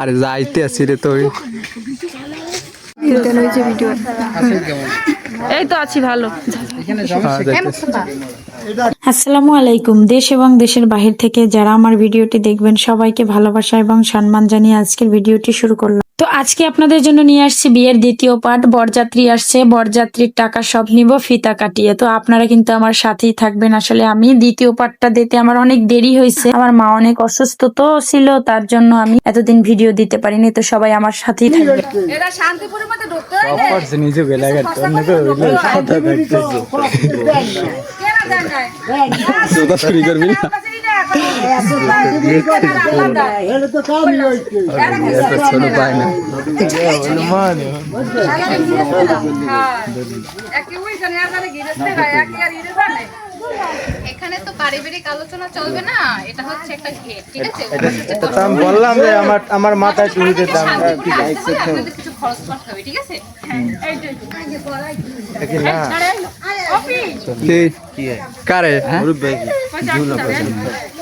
আরে যাইতে আছি রে তুই এই তো আছি ভালো আসসালামু আলাইকুম। দেশ এবং দেশের বাহির থেকে যারা আমার ভিডিওটি দেখবেন, সবাইকে ভালোবাসা এবং সম্মান জানিয়ে আজকের ভিডিওটি শুরু করলাম। তো আজকে আপনাদের জন্য নিয়ে আসছি বিয়ের দ্বিতীয় পার্ট। বরযাত্রী আসছে বরযাত্রীর টাকা সব নিব ফিতা কাটিয়ে। তো আপনারা কিন্তু আমার সাথেই থাকবেন। আসলে আমি দ্বিতীয় পার্টটা দিতে আমার অনেক দেরি হয়েছে। আমার মা অনেক অসুস্থ তো ছিল তার জন্য আমি এতদিন ভিডিও দিতে পারিনি। তো সবাই আমার সাথেই থাকবে। এরা শান্তিপুরের মধ্যে ঢুকতে পারছে নিজে এখানে তো পারিবারিক আলোচনা চলবে না এটা হচ্ছে একটা ঘেট ঠিক আছে? এটা তো আমি বললাম যে আমার আমার মাথায় চুরি দিতাম শান্তিপূর্ণ আলোচনায় আপনাদের কিছু খরচ করতে হবে ঠিক আছে? দেখি না? কি? কারে? না টাকা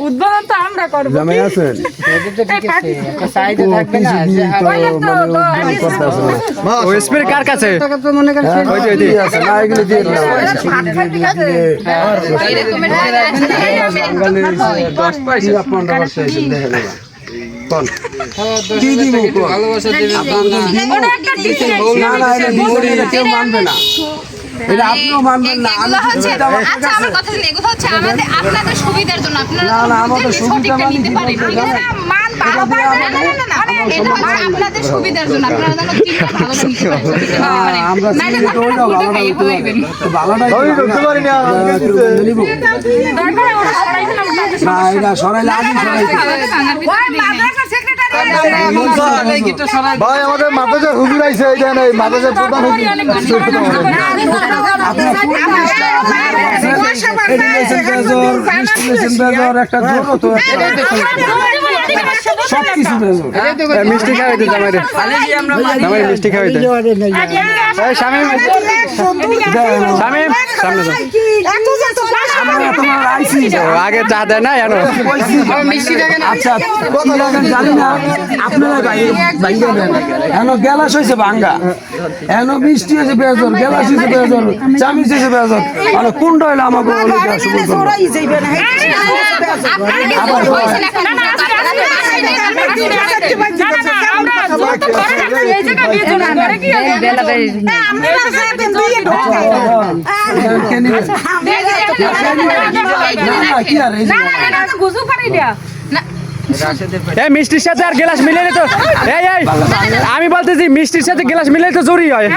উদ্বোধন তো আমরা করব জামাই আছেন ও স্প্রে কার কাছে ওই যে ওই যে। না এগুলো দিয়ে আছে না, না, এটা দিব না, এটা কেউ মানবে না। এটা আপনিও মানবেন না, আমি হচ্ছে আচ্ছা আমার কথা শুনুন, এগুলো হচ্ছে আমাদের আপনাদের সুবিধার জন্য আপনারা না, না, আমাদের সুবিধা মানে মান ভালো না না না এটা আপনাদের সুবিধার জন্য আপনারা যেন চিন্তা ভালো নিতে পারেন আমরা নাইলে চিনি তো ওইটাও ভালোটা ভুল পারে। তো ভালোটাই আমি পারি না, আমাকে একটু দিতে। নিব। দরকার ওরা সরাই না এটা সরাইলে ওই মাদ্রাসা সেক্রেটারি ভাই আমাদের মাদ্রাসার হুজুর আইছে এই দেন এই মাদ্রাসার প্রধান হুজুর একটা তো সব কিছু মিষ্টি খাওয়াইতে জামাই মিষ্টি শামিম সামনে যাও আমরা তোমার আইছি ও, আগে চা দেয় না জানো আচ্ছা কত লাগান জানি না আপনারা ভাঙ্গা দেন এনো গ্যালাস হয়েছে ভাঙ্গা এনো মিষ্টি হয়েছে বেজর গ্যালাস হয়েছে বেজর চামিচ হয়েছে বেজর মানে কোনটা হইল আমাকে লোকে মিষ্টির সাথে আর গ্লাস মিলাইলে তো আমি বলতেছি মিষ্টির সাথে গ্লাস মিলাইলে তো জরুরি হয়।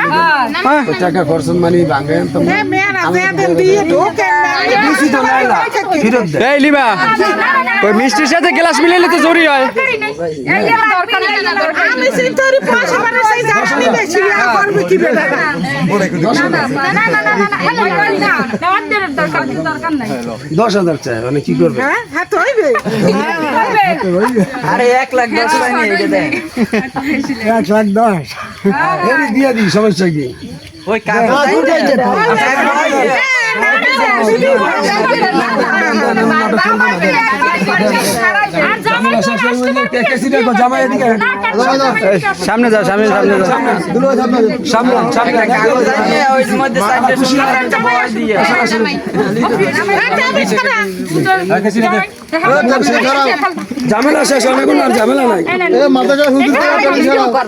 হ্যাঁ। টাকা খরচ মানে ভাঙেন তো এই লিবা ওই মিষ্টির সাথে গ্লাস মিলাইলে তো জরুরি হয় দরকার দশ হাজার চাই মানে কি করবে এক লাখ দশ দিয়ে দিই সমস্যা কি সামনে যাও সামনে সামনে যাও। সামনে সামনে। ঝামেলা শেষ অনেক ঝামেলা নাই। হুজুর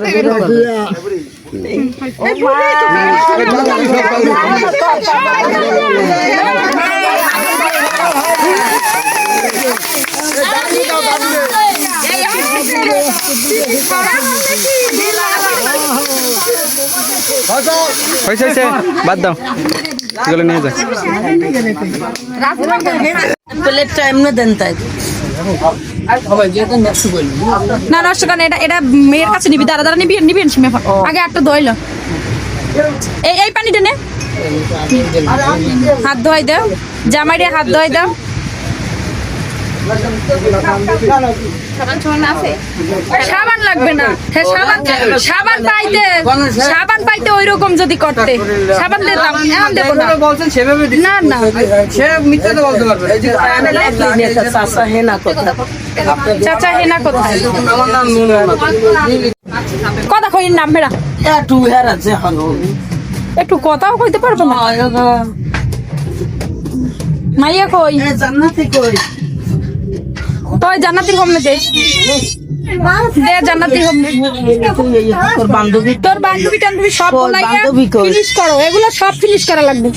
এই হয়েছে বাদ দাও। এগুলো নিয়ে যা প্লেটটা এমনি দেন তাই। না না কারণ এটা এটা মেয়ের কাছে নিবি দাঁড়া দাঁড়া নিবি নিবি সিমে আগে একটা দইল এই এই পানিটা নে। হাত ধোয়াই দাও জামাই দিয়ে হাত ধোয়াই দাও সাবান লাগবে না। হ্যাঁ সাবান সাবান পাইতে সাবান পাইতে ওই রকম যদি করতে। সাবান দিতাম এখন দেবো না। বলছেন সেভাবে না না। সে মিথ্যা তো বলতে পারবে এই যে চাষা হেনা কথা চাচা হেনা কোথায়? আমার নাম কথা কই নাম মেরা একটু হেরাচ্ছে হলো। একটু কথাও কইতে পারব না? মাইয়া কই? জান্নাতি কই? তুই জান্নাতির হোমনে দে দে জান্নাতির হোমনে তোর বান্ধবী তোর বান্ধবী টান্ধবী সব বান্ধবী? ফিনিশ করো। এগুলো সব ফিনিশ করা লাগবে।